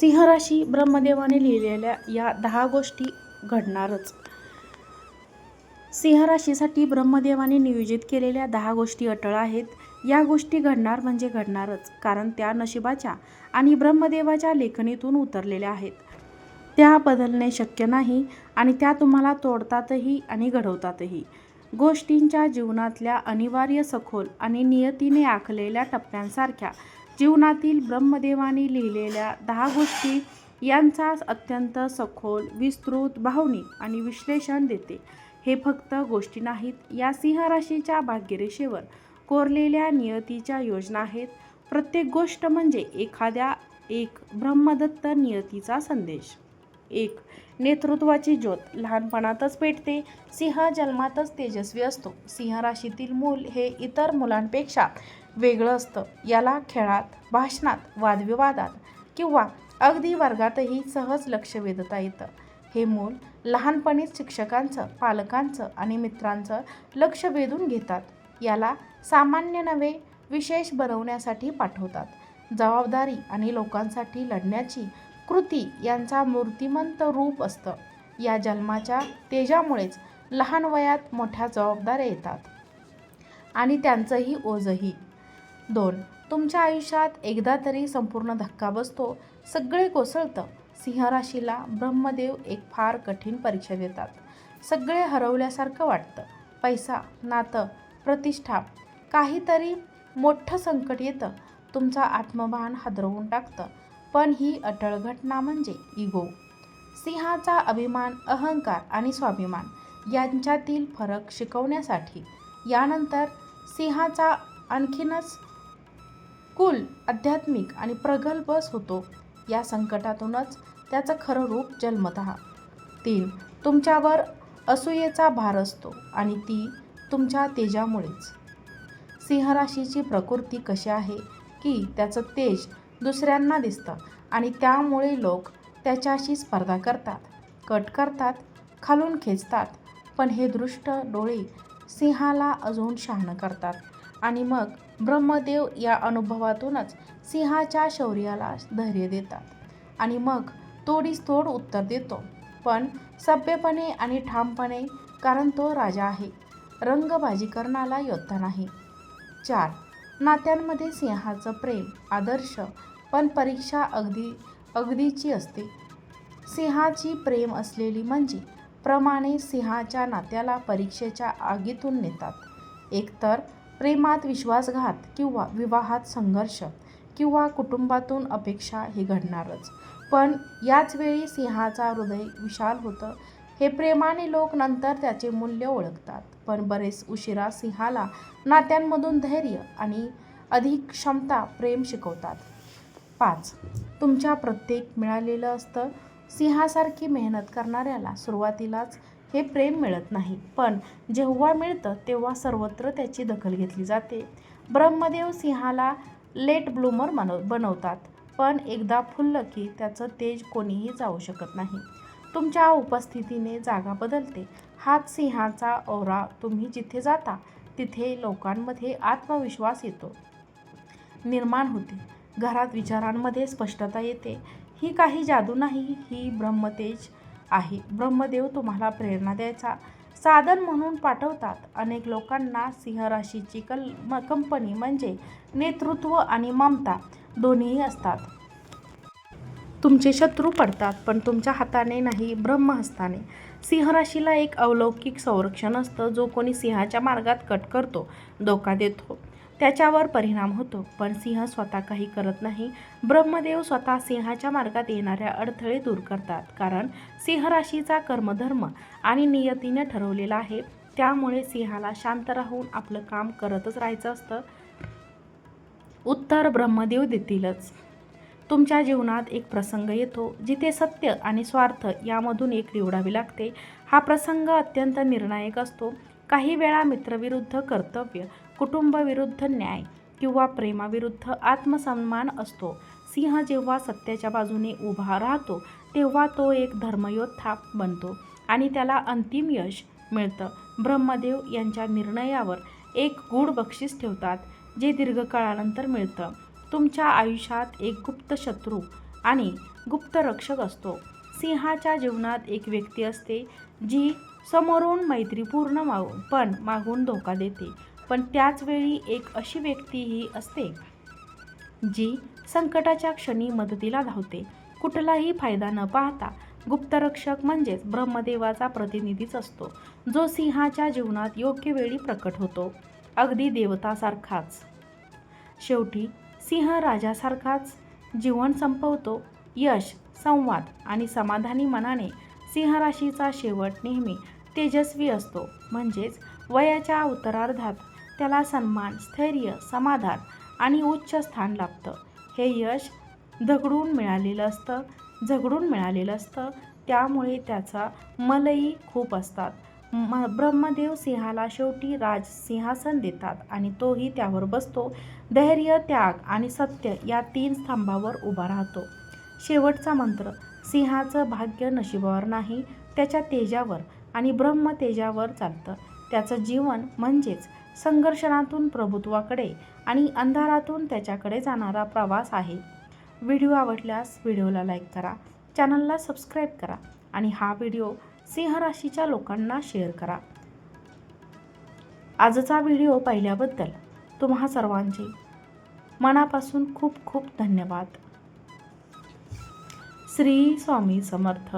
सिंहराशी ब्रह्मदेवाने लिहिलेल्या या दहा गोष्टी घडणारच. सिंहराशीसाठी ब्रह्मदेवाने नियोजित केलेल्या दहा गोष्टी अटळ आहेत. या गोष्टी घडणार म्हणजे घडणारच कारण त्या नशिबाच्या आणि ब्रह्मदेवाच्या लेखणीतून उतरलेल्या आहेत. त्या बदलणे शक्य नाही आणि त्या तुम्हाला तोडतातही आणि घडवतातही. गोष्टींच्या जीवनातल्या अनिवार्य सखोल आणि नियतीने आखलेल्या टप्प्यांसारख्या जीवनातील ब्रह्मदेवाने लिहिलेल्या दहा गोष्टी यांचा अत्यंत सखोल विस्तृत भावनिक आणि विश्लेषण देते. हे फक्त गोष्टी नाहीत या सिंहराशीच्या भाग्यरेषेवर कोरलेल्या नियतीच्या योजना आहेत. प्रत्येक गोष्ट म्हणजे एखाद्या एक ब्रह्मदत्त नियतीचा संदेश. एक नेतृत्वाची ज्योत लहानपणातच पेटते सिंह जन्मातच तेजस्वी असतो. सिंह राशीतील मूल हे इतर मुलांपेक्षा वेगळं असतं. याला खेळात भाषणात वादविवादात किंवा अगदी वर्गातही सहज लक्ष वेधता येतं. हे मूल लहानपणीच शिक्षकांचं पालकांचं आणि मित्रांचं लक्ष वेधून घेतात. याला सामान्य नव्हे विशेष बनवण्यासाठी पाठवतात. जबाबदारी आणि लोकांसाठी लढण्याची कृती यांचा मूर्तिमंत रूप असतं. या जन्माच्या तेजामुळेच लहान वयात मोठ्या जबाबदाऱ्या येतात. आणि त्यांचंही ओझही. दोन तुमच्या आयुष्यात एकदा तरी संपूर्ण धक्का बसतो. सगळे कोसळतं. सिंहराशीला ब्रह्मदेव एक फार कठीण परीक्षा देतात. सगळे हरवल्यासारखं वाटतं. पैसा नातं प्रतिष्ठा काहीतरी मोठं संकट येतं. तुमचा आत्मभान हादरवून टाकतं. पण ही अटळ घटना म्हणजे इगो सिंहाचा अभिमान अहंकार आणि स्वाभिमान यांच्यातील फरक शिकवण्यासाठी. यानंतर सिंहाचा आणखीनच कुल आध्यात्मिक आणि प्रगल्भच होतो. या संकटातूनच त्याचं खरं रूप जन्मतः. तीन तुमच्यावर असूयेचा भार असतो आणि ती तुमच्या तेजामुळेच. सिंहराशीची प्रकृती कशी आहे की त्याचं तेज दुसऱ्यांना दिसतं आणि त्यामुळे लोक त्याच्याशी स्पर्धा करतात कट करतात खालून खेचतात पण हे दृष्ट डोळे सिंहाला अजून शहाणं करतात. आणि मग ब्रह्मदेव या अनुभवातूनच सिंहाच्या शौर्याला धैर्य देतात. आणि मग तोडीस तोड उत्तर देतो. पण सभ्यपणे आणि ठामपणे कारण तो राजा आहे. रंगबाजीकरणाला योद्धा नाही. चार. नात्यांमध्ये सिंहाचं प्रेम आदर्श पण परीक्षा अगदी अगदीची असते. सिंहाची प्रेम असलेली म्हणजे प्रमाणे सिंहाच्या नात्याला परीक्षेच्या आगीतून नेतात. एकतर प्रेमात विश्वासघात किंवा विवाहात संघर्ष किंवा कुटुंबातून अपेक्षा हे घडणारच. पण याच वेळी सिंहाचा हृदय विशाल होतं. हे प्रेमाने लोक नंतर त्याचे मूल्य ओळखतात. पण बरेच उशिरा सिंहाला नात्यांमधून धैर्य आणि अधिक क्षमता प्रेम शिकवतात. पाच. तुमच्या प्रत्येक मिळालेलं असतं. सिंहासारखी मेहनत करणाऱ्याला सुरुवातीलाच हे प्रेम मिळत नाही. पण जेव्हा मिळतं तेव्हा सर्वत्र त्याची दखल घेतली जाते. ब्रह्मदेव सिंहाला लेट ब्लूमर मनव बनवतात. पण एकदा फुललं की त्याचं तेज कोणीही जाऊ शकत नाही. तुमच्या उपस्थितीने जागा बदलते. हाच सिंहाचा ओरा तुम्ही जिथे जाता तिथे लोकांमध्ये आत्मविश्वास येतो. निर्माण होते. घरात विचारांमध्ये स्पष्टता येते. ही काही जादू नाही ही ब्रह्मतेज आहे. ब्रह्मदेव तुम्हाला प्रेरणा द्यायचा. साधन म्हणून पाठवतात. अनेक लोकांना सिंहराशीची कल म कंपनी म्हणजे नेतृत्व आणि ममता दोन्हीही असतात. तुमचे शत्रू पडतात पण तुमच्या हाताने नाही ब्रह्महस्ताने. सिंहराशीला एक अलौकिक संरक्षण असतं जो कोणी सिंहाच्या मार्गात कट करतो धोका देतो. त्याच्यावर परिणाम होतो. पण सिंह स्वतः काही करत नाही. ब्रह्मदेव स्वतः सिंहाच्या मार्गात येणाऱ्या अडथळे दूर करतात. कारण सिंह राशीचा कर्मधर्म आणि नियतीने ठरवलेला आहे. त्यामुळे सिंहाला शांत राहून आपलं काम करतच राहायचं असतं. उत्तर ब्रह्मदेव देतीलच. तुमच्या जीवनात एक प्रसंग येतो जिथे सत्य आणि स्वार्थ यामधून एक निवडावी लागते. हा प्रसंग अत्यंत निर्णायक असतो. काही वेळा मित्रविरुद्ध कर्तव्य कुटुंबविरुद्ध न्याय किंवा प्रेमाविरुद्ध आत्मसन्मान असतो. सिंह जेव्हा सत्याच्या बाजूने उभा राहतो तेव्हा तो एक धर्मयोद्धा बनतो आणि त्याला अंतिम यश मिळतं. ब्रह्मदेव यांच्या निर्णयावर एक गूढ बक्षीस ठेवतात जे दीर्घकाळानंतर मिळतं. तुमच्या आयुष्यात एक गुप्त शत्रू आणि गुप्तरक्षक असतो. सिंहाच्या जीवनात एक व्यक्ती असते जी समोरून मैत्रीपूर्ण मागून पण मागून धोका देते. पण त्याच वेळी एक अशी व्यक्तीही असते जी संकटाच्या क्षणी मदतीला धावते. कुठलाही फायदा न पाहता गुप्तरक्षक म्हणजेच ब्रह्मदेवाचा प्रतिनिधीच असतो जो सिंहाच्या जीवनात योग्य वेळी प्रकट होतो. अगदी देवतासारखाच. शेवटी सिंह राजासारखाच जीवन संपवतो. यश संवाद आणि समाधानी मनाने सिंहराशीचा शेवट नेहमी तेजस्वी असतो. म्हणजेच वयाच्या उत्तरार्धात त्याला सन्मान स्थैर्य समाधान आणि उच्च स्थान लाभतं. हे यश झगडून मिळालेलं असतं झगडून मिळालेलं असतं. त्यामुळे त्याचा मलई खूप असतात. म ब्रह्मदेव सिंहाला शेवटी राज सिंहासन देतात आणि तोही त्यावर बसतो. धैर्य त्याग आणि सत्य या तीन स्तंभावर उभा राहतो. शेवटचा मंत्र. सिंहाचं भाग्य नशिबावर नाही त्याच्या तेजावर आणि ब्रह्म तेजावर चालतं. त्याचं जीवन म्हणजेच संघर्षणातून प्रभुत्वाकडे आणि अंधारातून त्याच्याकडे जाणारा प्रवास आहे. व्हिडिओ आवडल्यास व्हिडिओला लाईक करा चॅनलला सबस्क्राईब करा आणि हा व्हिडिओ सिंहराशीच्या लोकांना शेअर करा. आजचा व्हिडिओ पाहिल्याबद्दल तुम्हा सर्वांचे मनापासून खूप खूप धन्यवाद. श्री स्वामी समर्थ.